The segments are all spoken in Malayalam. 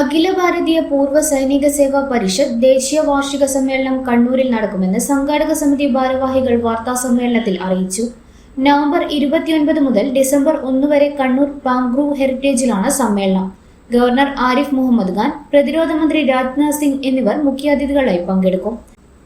അഖില ഭാരതീയ പൂർവ സൈനിക സേവാ പരിഷത്ത് ദേശീയ വാർഷിക സമ്മേളനം കണ്ണൂരിൽ നടക്കുമെന്ന് സംഘാടക സമിതി ഭാരവാഹികൾ വാർത്താ സമ്മേളനത്തിൽ അറിയിച്ചു. നവംബർ ഇരുപത്തിയൊൻപത് മുതൽ ഡിസംബർ ഒന്ന് വരെ കണ്ണൂർ പാംഗ്രൂ ഹെറിറ്റേജിലാണ് സമ്മേളനം. ഗവർണർ ആരിഫ് മുഹമ്മദ് ഖാൻ പ്രതിരോധ മന്ത്രി രാജ്നാഥ് സിംഗ് എന്നിവർ മുഖ്യാതിഥികളായി പങ്കെടുക്കും.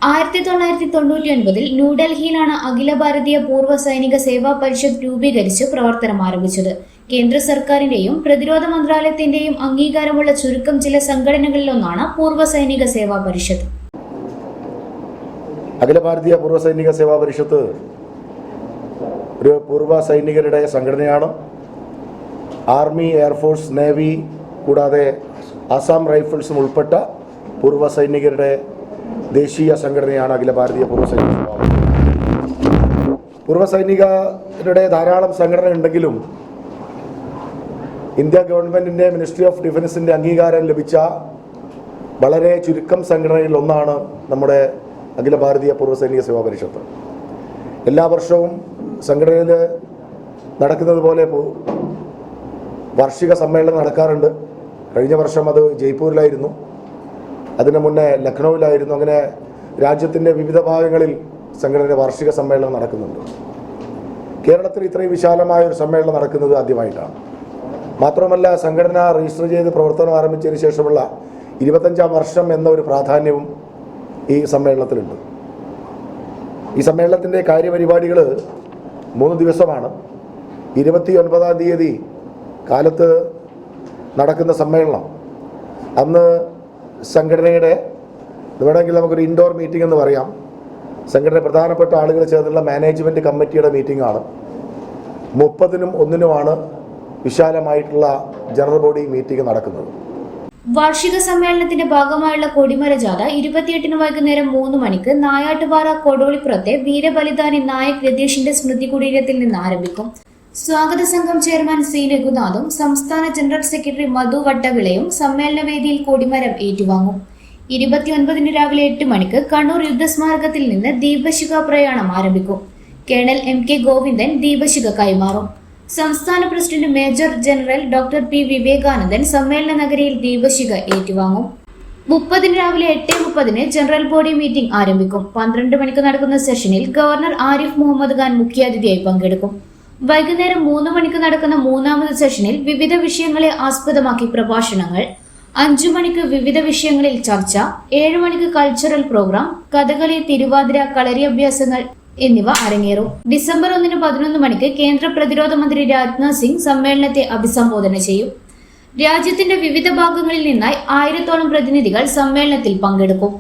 ആയിരത്തി തൊള്ളായിരത്തി തൊണ്ണൂറ്റി ഒൻപതിൽ ന്യൂഡൽഹിയിലാണ് അഖില ഭാരതീയ പൂർവ സൈനിക സേവാ പരിഷത്ത് രൂപീകരിച്ച് പ്രവർത്തനം ആരംഭിച്ചത്. കേന്ദ്ര സർക്കാരിന്റെയും പ്രതിരോധ മന്ത്രാലയത്തിന്റെയും അംഗീകാരമുള്ള ചുരുക്കം ചില സംഘടനകളിലൊന്നാണ് പൂർവ സൈനിക സേവാ പരിഷത്ത്. അഖില ഭാരതീയ പൂർവ സൈനിക സേവാ പരിഷത്ത് ഒരു പൂർവ സൈനികരുടെ സംഘടനയാണ്. ആർമി എയർഫോഴ്സ് നേവി കൂടാതെ അസാം റൈഫിൾസും ഉൾപ്പെട്ട പൂർവ സൈനികരുടെ ദേശീയ സംഘടനയാണ് അഖില ഭാരതീയ പൂർവ സൈനിക പൂർവ സൈനികരുടെ ധാരാളം സംഘടന ഉണ്ടെങ്കിലും ഇന്ത്യ ഗവൺമെന്റിന്റെ മിനിസ്ട്രി ഓഫ് ഡിഫൻസിന്റെ അംഗീകാരം ലഭിച്ച വളരെ ചുരുക്കം സംഘടനയിൽ ഒന്നാണ് നമ്മുടെ അഖില ഭാരതീയ പൂർവസൈനിക സേവാ പരിഷത്ത്. എല്ലാ വർഷവും സംഘടനയിൽ നടക്കുന്നത് പോലെ വാർഷിക സമ്മേളനം നടക്കാറുണ്ട്. കഴിഞ്ഞ വർഷം അത് ജയ്പൂരിലായിരുന്നു. അതിനു മുന്നേ ലക്നൌവിലായിരുന്നു. അങ്ങനെ രാജ്യത്തിന്റെ വിവിധ ഭാഗങ്ങളിൽ സംഘടനയുടെ വാർഷിക സമ്മേളനം നടക്കുന്നുണ്ട്. കേരളത്തിൽ ഇത്രയും വിശാലമായ ഒരു സമ്മേളനം നടക്കുന്നത് ആദ്യമായിട്ടാണ്. മാത്രമല്ല സംഘടന രജിസ്റ്റർ ചെയ്ത് പ്രവർത്തനം ആരംഭിച്ചതിന് ശേഷമുള്ള ഇരുപത്തഞ്ചാം വർഷം എന്ന ഒരു പ്രാധാന്യവും ഈ സമ്മേളനത്തിലുണ്ട്. ഈ സമ്മേളനത്തിന്റെ കാര്യപരിപാടികൾ മൂന്ന് ദിവസമാണ്. ഇരുപത്തി ഒൻപതാം തീയതി കാലത്ത് നടക്കുന്ന സമ്മേളനം. അന്ന് സംഘടനയുടെ വേണമെങ്കിൽ നമുക്കൊരു ഇൻഡോർ മീറ്റിംഗ് എന്ന് പറയാം. സംഘടന പ്രധാനപ്പെട്ട ആളുകൾ ചേർന്നുള്ള മാനേജ്മെന്റ് കമ്മിറ്റിയുടെ മീറ്റിംഗാണ് മുപ്പതിനും ഒന്നിനുമാണ് വിശാലമായിട്ടുള്ള ജനറൽ ബോഡി മീറ്റിംഗ് നടക്കുന്നത്. വാർഷിക സമ്മേളനത്തിന്റെ ഭാഗമായുള്ള കൊടിമര ജാഥ ഇരുപത്തിയെട്ടിന് വൈകുന്നേരം മൂന്ന് മണിക്ക് നായാട്ടുപാറ കൊടോളിപ്പുറത്തെ വീരബലിദാനി നായക് രതീഷിന്റെ സ്മൃതി കുടീരത്തിൽ നിന്ന് ആരംഭിക്കും. സ്വാഗത സംഘം ചെയർമാൻ സി രഘുനാഥും സംസ്ഥാന ജനറൽ സെക്രട്ടറി മധു വട്ടവിളയും സമ്മേളന വേദിയിൽ കൊടിമരം ഏറ്റുവാങ്ങും. ഇരുപത്തിയൊൻപതിന് രാവിലെ എട്ട് മണിക്ക് കണ്ണൂർ യുദ്ധസ്മാരകത്തിൽ നിന്ന് ദീപശിഖ പ്രയാണം ആരംഭിക്കും. കേണൽ എം കെ ഗോവിന്ദൻ ദീപശിഖ കൈമാറും. സംസ്ഥാന president major general doctor P Vivekanandan സമ്മേളന നഗരിയിൽ ദീപശിഖ ഏറ്റുവാങ്ങും. മുപ്പതിന് രാവിലെ എട്ട് മുപ്പതിന് ജനറൽ ബോഡി മീറ്റിംഗ് ആരംഭിക്കും. പന്ത്രണ്ട് മണിക്ക് നടക്കുന്ന സെഷനിൽ ഗവർണർ ആരിഫ് മുഹമ്മദ് ഖാൻ മുഖ്യാതിഥിയായി പങ്കെടുക്കും. വൈകുന്നേരം മൂന്ന് മണിക്ക് നടക്കുന്ന മൂന്നാമത് സെഷനിൽ വിവിധ വിഷയങ്ങളെ ആസ്പദമാക്കി പ്രഭാഷണങ്ങൾ അഞ്ചു മണിക്ക് വിവിധ വിഷയങ്ങളിൽ ചർച്ച ഏഴു മണിക്ക് കൾച്ചറൽ പ്രോഗ്രാം കഥകളി തിരുവാതിര കളരി അഭ്യാസങ്ങൾ എന്നിവ അരങ്ങേറും. ഡിസംബർ ഒന്നിന് പതിനൊന്ന് മണിക്ക് കേന്ദ്ര പ്രതിരോധ മന്ത്രി രാജ്നാഥ് സിംഗ് സമ്മേളനത്തെ അഭിസംബോധന ചെയ്യും. രാജ്യത്തിന്റെ വിവിധ ഭാഗങ്ങളിൽ നിന്നായി ആയിരത്തോളം പ്രതിനിധികൾ സമ്മേളനത്തിൽ പങ്കെടുക്കും.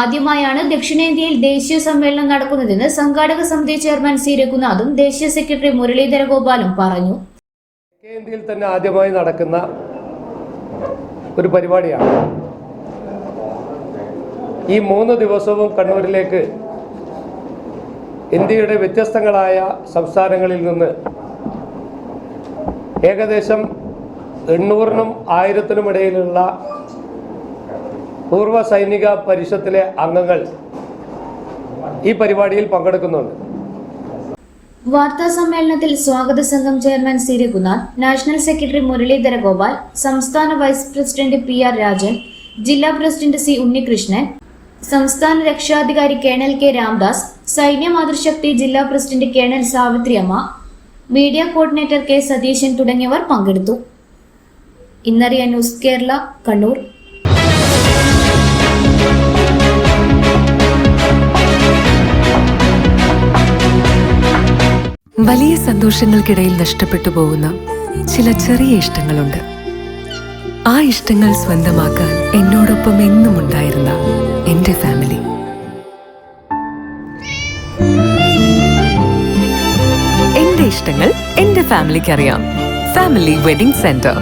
ആദ്യമായാണ് ദക്ഷിണേന്ത്യയിൽ ദേശീയ സമ്മേളനം നടക്കുന്നതെന്ന് സംഘാടക സമിതി ചെയർമാൻ സി. രഘുനാഥും ദേശീയ സെക്രട്ടറി മുരളീധര ഗോപാലും പറഞ്ഞു. ദക്ഷിണേന്ത്യയിൽ തന്നെ ആദ്യമായി നടക്കുന്ന ഒരു പരിപാടിയാണ്. ഈ മൂന്ന് ദിവസവും കണ്ണൂരിലേക്ക് ഇന്ത്യയുടെ വ്യത്യസ്തങ്ങളായ സംസ്ഥാനങ്ങളിൽ നിന്ന് ഏകദേശം എണ്ണൂറിനും ആയിരത്തിനും ഇടയിലുള്ള പൂർവ സൈനിക പരിഷത്തിലെ അംഗങ്ങൾ ഈ പരിപാടിയിൽ പങ്കെടുക്കുന്നുണ്ട്. വാർത്താ സമ്മേളനത്തിൽ സ്വാഗത സംഘം chairman C national secretary Muralidhara Gopal സംസ്ഥാന vice president P R Rajan ജില്ലാ പ്രസിഡന്റ് സി ഉണ്ണികൃഷ്ണൻ സംസ്ഥാന രക്ഷാധികാരി കേണൽ കെ രാംദാസ് സൈന്യ മാതൃശക്തി ജില്ലാ പ്രസിഡന്റ് കേണൽ സാവിത്രി അമ്മ മീഡിയ കോർഡിനേറ്റർ കെ സതീശൻ തുടങ്ങിയവർ പങ്കെടുത്തു. ഇന്നറിയ ന്യൂസ് കേരള കണ്ണൂർ. വലിയ സന്തോഷങ്ങൾക്കിടയിൽ നഷ്ടപ്പെട്ടു പോകുന്ന ചില ചെറിയ ഇഷ്ടങ്ങളുണ്ട്. ആ ഇഷ്ടങ്ങൾ സ്വന്തമാക്കാൻ എന്നോടൊപ്പം എന്നും ഉണ്ടായിരുന്ന എന്റെ ഫാമിലി. എന്റെ ഇഷ്ടങ്ങൾ എന്റെ ഫാമിലിക്ക് അറിയാം ഫാമിലി വെഡിംഗ് സെന്റർ.